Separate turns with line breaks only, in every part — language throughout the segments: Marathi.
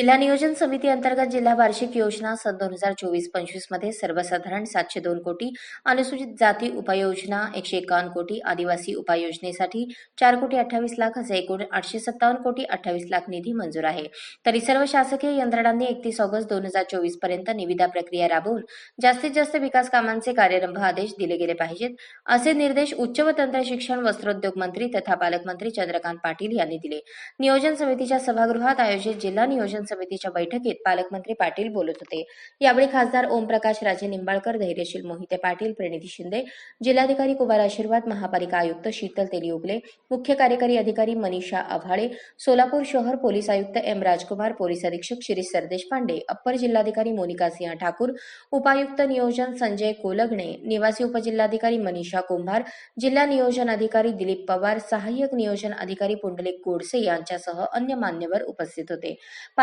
जिल्हा नियोजन समिती अंतर्गत जिल्हा वार्षिक योजना सन दोन हजार चोवीस पंचवीसमध्ये सर्वसाधारण सातशे दोन कोटी अनुसूचित जाती उपाययोजना एकशे एकावन्न कोटी आदिवासी उपाययोजनेसाठी चार कोटी अठ्ठावीस लाख असे एकूण आठशे सत्तावन्न कोटी अठ्ठावीस लाख निधी मंजूर आहे. तरी सर्व शासकीय यंत्रणांनी एकतीस ऑगस्ट दोन हजार चोवीसपर्यंत निविदा प्रक्रिया राबवून जास्तीत जास्त विकास कामांचे कार्यारंभ आदेश दिले गेले पाहिजेत असे निर्देश उच्च व तंत्र शिक्षण वस्त्रोद्योग मंत्री तथा पालकमंत्री चंद्रकांत पाटील यांनी दिले. नियोजन समितीच्या सभागृहात आयोजित जिल्हा नियोजन समितीच्या बैठकीत पालकमंत्री पाटील बोलत होते. यावेळी खासदार ओमप्रकाश राजे निंबाळकर धैर्यशील मोहिते पाटील प्रणिती शिंदे जिल्हाधिकारी कुमार आशीर्वाद महापालिका आयुक्त शीतल तेली उगले मुख्य कार्यकारी अधिकारी मनीषा आव्हाळे सोलापूर शहर पोलीस आयुक्त एम राजकुमार पोलीस अधीक्षक शिरीष सरदेशपांडे अप्पर जिल्हाधिकारी मोनिका सिंह ठाकूर उपायुक्त नियोजन संजय कोलगणे निवासी उपजिल्हाधिकारी मनीषा कुंभार जिल्हा नियोजन अधिकारी दिलीप पवार सहाय्यक नियोजन अधिकारी पुंडलिक गोडसे यांच्यासह अन्य मान्यवर उपस्थित होते.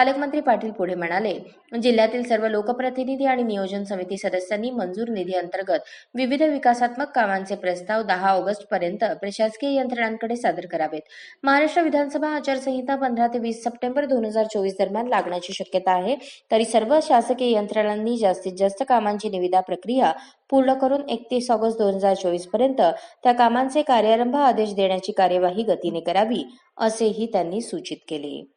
पालकमंत्री पाटील पुढे म्हणाले जिल्ह्यातील सर्व लोकप्रतिनिधी आणि नियोजन समिती सदस्यांनी मंजूर निधी अंतर्गत विविध विकासात्मक कामांचे प्रस्ताव दहा ऑगस्ट पर्यंत प्रशासकीय यंत्रणांकडे सादर करावेत. महाराष्ट्र विधानसभा आचारसंहिता पंधरा ते वीस सप्टेंबर दोन हजार चोवीस दरम्यान लागण्याची शक्यता आहे तरी सर्व शासकीय यंत्रणांनी जास्तीत जास्त कामांची निविदा प्रक्रिया पूर्ण करून एकतीस ऑगस्ट दोन हजार चोवीसपर्यंत त्या कामांचे कार्यारंभ आदेश देण्याची कार्यवाही गतीने करावी असेही त्यांनी सूचित केले.